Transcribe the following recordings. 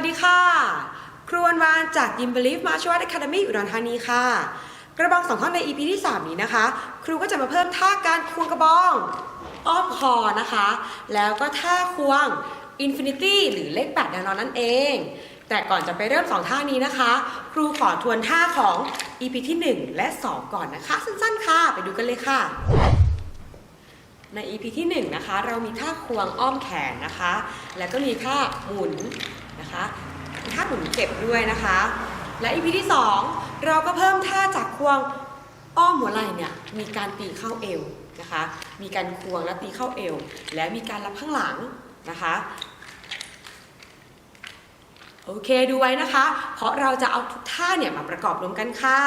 สวัสดีค่ะ ครูวันวานจากยิมบลิฟมาชวัตอะคาเดมี่อุดรธานีค่ะ กระบองสองท่อนใน EP ที่ 3 นี้นะคะ ครูก็จะมาเพิ่มท่าการควงกระบองอ้อมคอนะคะ แล้วก็ท่าควง Infinity หรือเลข8แนวนอนนั่นเอง แต่ก่อนจะไปเริ่ม 2 ท่านี้นะคะ ครูขอทวนท่าของ EP ที่ 1 และ 2 ก่อนนะคะ สั้นๆ ค่ะ ไปดูกันเลยค่ะ ใน EP ที่ 1 นะคะ เรามีท่าควงอ้อมแขนนะคะ แล้วก็มีท่าหมุน นะคะท่าหมุนเก็บด้วยนะคะ และ EP ที่ 2 เราก็เพิ่มท่าจากควงอ้อมหัวไหล่เนี่ยมีการตีเข้าเอวนะคะ มีการควงและตีเข้าเอว และมีการรับข้างหลังนะคะโอเคดูไว้นะคะ เพราะเราจะเอาทุกท่าเนี่ยมาประกอบรวมกันค่ะ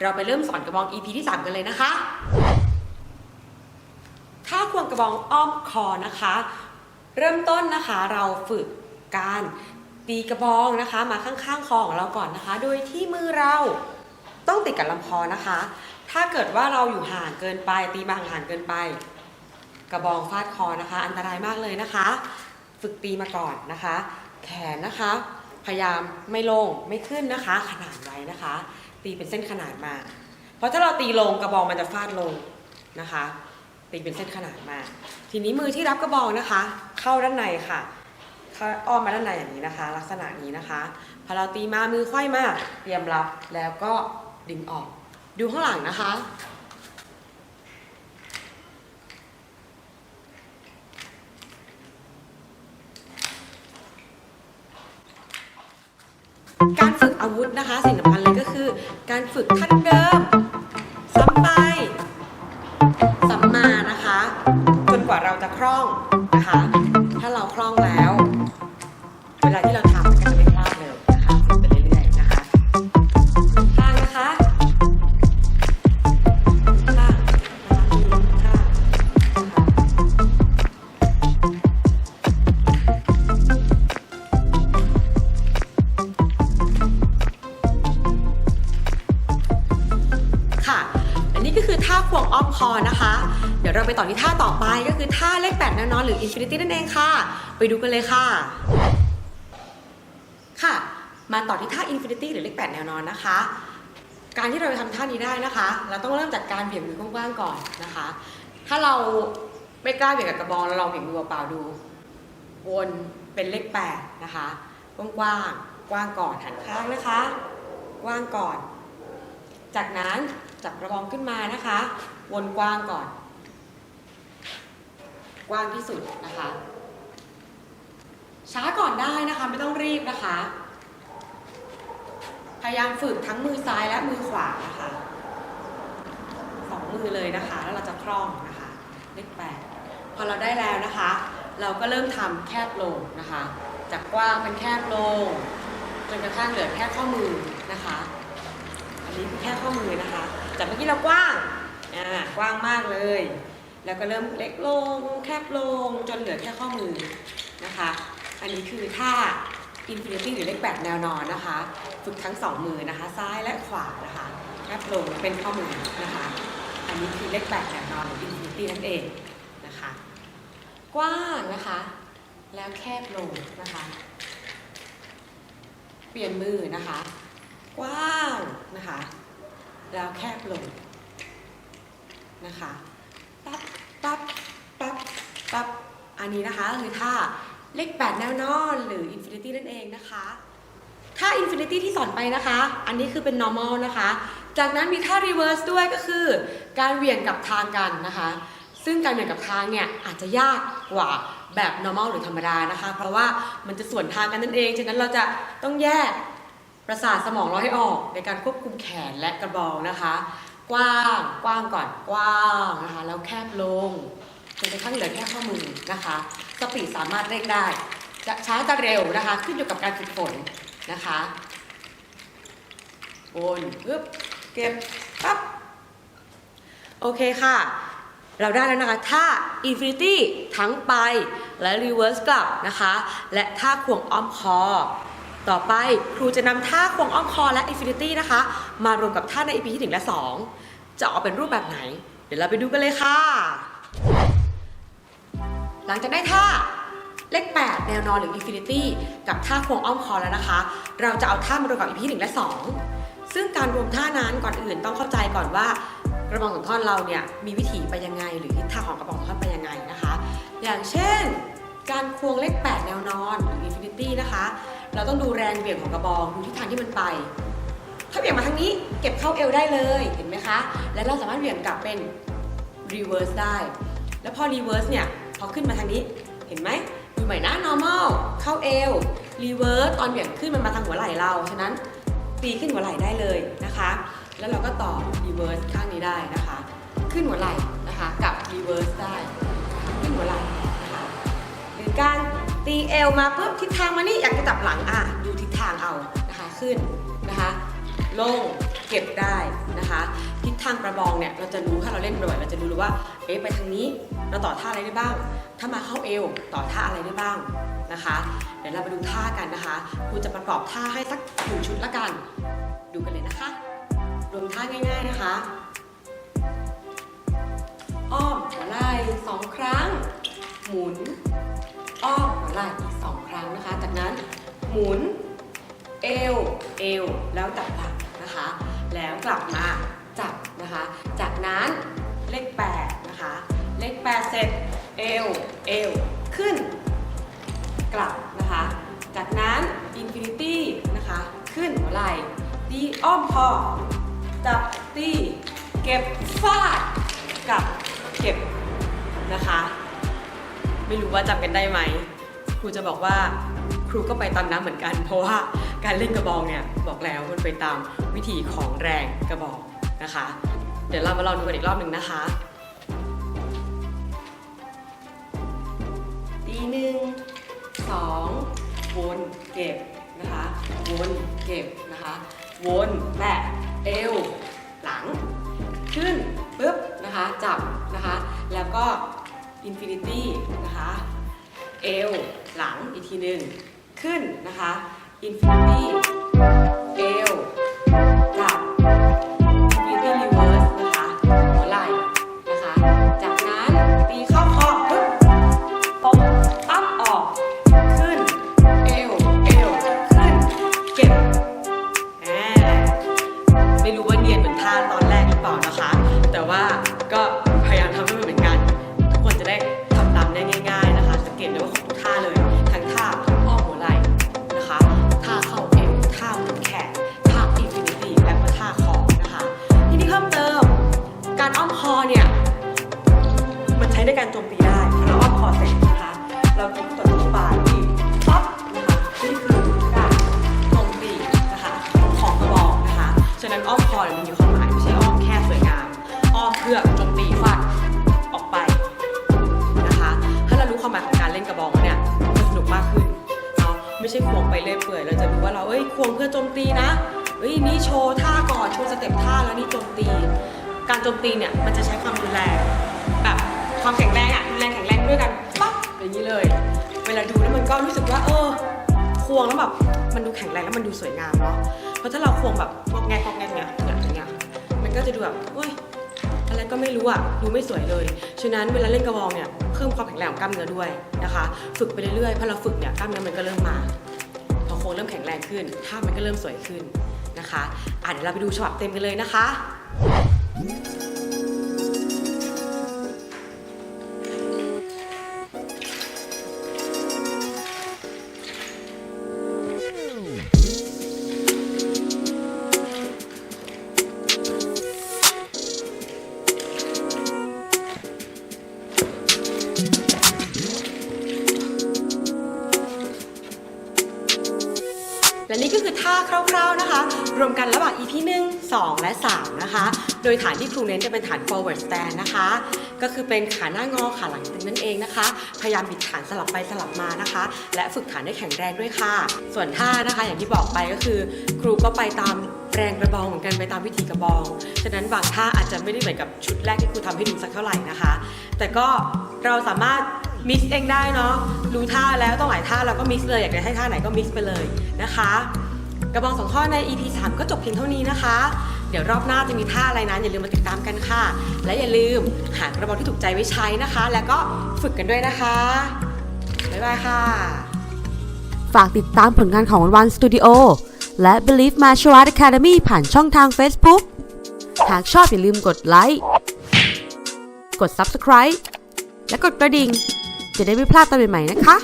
เราไปเริ่มสอนกระบอง EP ที่ 3 กันเลยนะคะ ท่าควงกระบองอ้อมคอนะคะ เริ่มต้นนะคะเราฝึกการ ตีกระบองนะคะ มาข้างๆคอของเราก่อนนะคะ โดยที่มือเราต้องติดกับลำคอนะคะ ถ้าเกิดว่าเราอยู่ห่างเกินไป ตีมาห่างเกินไป กระบองฟาดคอนะคะ อันตรายมากเลยนะคะ ฝึกตีมาก่อนนะคะ แขนนะคะ พยายามไม่ลงไม่ขึ้นนะคะ ขนาดไว้นะคะ ตีเป็นเส้นขนาดมา เพราะถ้าเราตีลงกระบองมันจะฟาดลงนะคะตีเป็นเส้นขนาดมา ทีนี้มือที่รับกระบองนะคะ เข้าด้านในค่ะ เข้าอ้อมมาด้านในอย่างนี้นะคะ ลักษณะนี้นะคะพอเราตีมามือไขว้มาเตรียมรับแล้วก็ดึงออก ดูข้างหลังนะคะ การฝึกอาวุธนะคะ สิ่งสำคัญเลยก็คือ การฝึกท่าเดิมซ้ำไปสัมมานะคะ จนกว่าเราจะคล่องนะคะ นะคะ เดี๋ยวเราไปต่อที่ท่าต่อไปก็คือท่าเลขแปดแนวนอนหรือ Infinity นั่นเองค่ะ ไปดูกันเลยค่ะ ค่ะ มาต่อที่ท่า Infinity หรือเลขแปดแนวนอนนะคะ การที่เราจะทำท่านี้ได้นะคะ เราต้องเริ่มจากการเบี่ยงมือกว้างๆก่อนนะคะ ถ้าเราไม่กล้าเบี่ยงกับกระบองเราลองเบี่ยงมือเปล่าดูวนเป็นเลขแปดนะคะกว้างๆกว้างก่อนหันข้างนะคะกว้างก่อน จากนั้นจับกระบองขึ้นมานะคะ วนกว้างก่อน กว้างที่สุดนะคะ ช้าก่อนได้นะคะไม่ต้องรีบนะคะ พยายามฝึกทั้งมือซ้ายและมือขวานะคะสองมือเลยนะคะ แล้วเราจะคล่องนะคะเลขแปดพอเราได้แล้วนะคะ เราก็เริ่มทำแคบลงนะคะ จากกว้างเป็นแคบลงจนกระทั่งเหลือแค่ข้อมือนะคะ นี้คือแค่ข้อมือนะคะ จากเมื่อกี้เรากว้างอ่ากว้างมากเลย แล้วก็เริ่มเล็กลงแคบลงจนเหลือแค่ข้อมือนะคะ อันนี้คือท่า Infinity หรือเลขแปดแนวนอนนะคะ ฝึกทั้งสองมือนะคะ ซ้ายและขวานะคะแคบลงเป็นข้อมือนะคะ อันนี้คือเลขแปดแนวนอนหรือ Infinity นั่นเองนะคะ กว้างนะคะ แล้วแคบลงนะคะ เปลี่ยนมือนะคะ กว้างนะคะ แล้วแคบลงนะคะปั๊บปั๊บปั๊บปั๊บอันนี้นะคะคือท่าเลข 8 แนวนอนหรือ Infinity นั่นเองนะคะท่า Infinity ที่สอนไปนะคะ อันนี้คือเป็น normal นะคะ จากนั้นมีท่า reverse ด้วยก็คือ การเหวี่ยงกับทางกันนะคะ ซึ่งการเหวี่ยงกับทางเนี่ยอาจจะยากกว่าแบบ normal หรือธรรมดานะคะ เพราะว่ามันจะสวนทางกันนั่นเอง ฉะนั้นเราจะต้องแยก ประสาทสมองเราให้ออกในการควบคุมแขนและกระบองนะคะ กว้างกว้างก่อนกว้างนะคะแล้วแคบลงจนกระทั่งเหลือแค่ข้อมือนะคะสปีดสามารถเร่งได้ จะช้าจะเร็วนะคะ ขึ้นอยู่กับการฝึกฝนนะคะวนปึ๊บเก็บปั๊บโอเคค่ะ เราได้แล้วนะคะท่า Infinity ทั้งไปและ Reverse กลับนะคะ และท่าควงอ้อมคอ ต่อไปครูจะนำท่าควงอ้อมคอและ Infinity นะคะ มารวมกับท่าใน EP ที่ 1 และ 2 จะออกเป็นรูปแบบไหน เดี๋ยวเราไปดูกันเลยค่ะ หลังจากได้ท่าเลข 8 แนวนอนหรือ Infinity กับท่าควงอ้อมคอแล้วนะคะ เราจะเอาท่ามารวมกับ EP 1 และ 2 ซึ่งการรวมท่านั้นก่อนอื่นต้องเข้าใจก่อนว่ากระบองสองท่อนเราเนี่ยมีวิถีไปยังไง หรือทิศทางของกระบองสองท่อนไปยังไงนะคะ อย่างเช่น การควงเลข 8 แนวนอนหรือ Infinity นะคะ เราต้องดูแรงเหวี่ยงของกระบองดูทิศทางที่มันไป ถ้าเหวี่ยงมาทางนี้เก็บเข้าเอวได้เลยเห็นไหมคะ และเราสามารถเหวี่ยงกลับเป็น reverse ได้ แล้วพอ reverse เนี่ยพอขึ้นมาทางนี้เห็นไหมดูใหม่นะ normal เข้าเอว reverse ตอนเหวี่ยงขึ้นมันมาทางหัวไหล่เราฉะนั้นตีขึ้นหัวไหล่ได้เลยนะคะ แล้วเราก็ต่อ reverse ข้างนี้ได้นะคะ ขึ้นหัวไหล่นะคะกับ reverse ได้ เอวมาปุ๊บทิศทางมานี่อยากจะจับหลังอะดูทิศทางเอานะคะขึ้นนะคะลงเก็บได้นะคะทิศทางกระบองเนี่ยเราจะรู้ถ้าเราเล่นบ่อยเราจะรู้ว่าเอ๊ะไปทางนี้เราต่อท่าอะไรได้บ้าง ถ้ามาเข้าเอวต่อท่าอะไรได้บ้างนะคะเดี๋ยวเราไปดูท่ากันนะคะครูจะประกอบท่าให้สักหนึ่งชุดละกัน ดูกันเลยนะคะรวมท่าง่ายๆนะคะ อ้อมหัวไหล่สองครั้ง หมุน อ้อมหัวไหล่อีกสองครั้งนะคะ จากนั้นหมุนเอวเอวแล้วจับหลังนะคะ แล้วกลับมาจับนะคะ จากนั้นเลข8นะคะ เลข8เสร็จเอวเอวขึ้น กลับนะคะ จากนั้นอินฟินิตี้นะคะ ขึ้นหัวไหล่ตีอ้อมคอจับตีเก็บฟาดกับเก็บนะคะ ไม่รู้ว่าจำกันได้ไหม ครูจะบอกว่าครูก็ไปตามน้ำเหมือนกัน เพราะว่าการเล่นกระบองเนี่ยบอกแล้วมันไปตามวิธีของแรงกระบอกนะคะ เดี๋ยวเรามาลองดูกันอีกรอบหนึ่งนะคะตีหนึ่งสองวนเก็บนะคะวนเก็บนะคะวนแตะเอวหลัง ขึ้นปุ๊บนะคะจับนะคะ แล้วก็ อินฟินิตี้นะคะ เอวหลังอีกทีหนึ่งขึ้นนะคะอินฟินิตี้เอวาก่อนโชว์สเต็ปท่าแล้วนี่โจมตี การโจมตีเนี่ยมันจะใช้ความรุนแรงแบบความแข็งแรงอะรุนแรงแข็งแรงด้วยกันปั๊บอย่างนี้เลย เวลาดูแล้วมันก็รู้สึกว่า เออควงแล้วแบบมันดูแข็งแรงแล้วมันดูสวยงามเนาะเพราะถ้าเราควงแบบงอกแงกงอกแงกเนี่ยอย่างเงี้ยมันก็จะดูแบบเฮ้ยอะไรก็ไม่รู้อะดูไม่สวยเลย ฉะนั้นเวลาเล่นกระบองเนี่ยเพิ่มความแข็งแรงของกล้ามเนื้อด้วยนะคะ ฝึกไปเรื่อยๆพอเราฝึกเนี่ยกล้ามเนื้อมันก็เริ่มมาพอโค้งเริ่มแข็งแรงขึ้นท่ามันก็เริ่มสวยขึ้น นะคะอะเดี๋ยวเราไปดูฉบับเต็มกันเลยนะคะและ มกันระหว่าง EP 1 2 และ 3 นะคะ โดยฐานที่ครูเน้นจะเป็นฐาน forward stand นะคะ ก็คือเป็นขาหน้างอขาหลังตึงนั่นเองนะคะ พยายามบิดฐานสลับไปสลับมานะคะ และฝึกฐานได้แข็งแรงด้วยค่ะ ส่วนท่านะคะอย่างที่บอกไปก็คือ ครูก็ไปตามแรงกระบองเหมือนกันไปตามวิธีกระบอง ฉะนั้นบางท่าอาจจะไม่ได้เหมือนกับชุดแรกที่ครูทำให้ดูสักเท่าไหร่นะคะ แต่ก็เราสามารถมิกซ์เองได้เนาะ รู้ท่าแล้วต้องหลายท่าเราก็มิกซ์เลย อยากจะให้ท่าไหนก็มิกซ์ไปเลยนะคะ กระบองสองข้อใน EP 3 ก็จบเพียงเท่านี้นะคะ เดี๋ยวรอบหน้าจะมีท่าอะไรนะอย่าลืมมาติดตามกันค่ะ และอย่าลืมหากระบองที่ถูกใจไว้ใช้นะคะ แล้วก็ฝึกกันด้วยนะคะ บ๊ายบายค่ะ ฝากติดตามผลงานของวันสตูดิโอและ Believe Martial Art Academy ผ่านช่องทาง Facebook หากชอบอย่าลืมกดไลค์กด Subscribe และกดกระดิ่ง จะได้ไม่พลาดตอนใหม่ๆนะคะ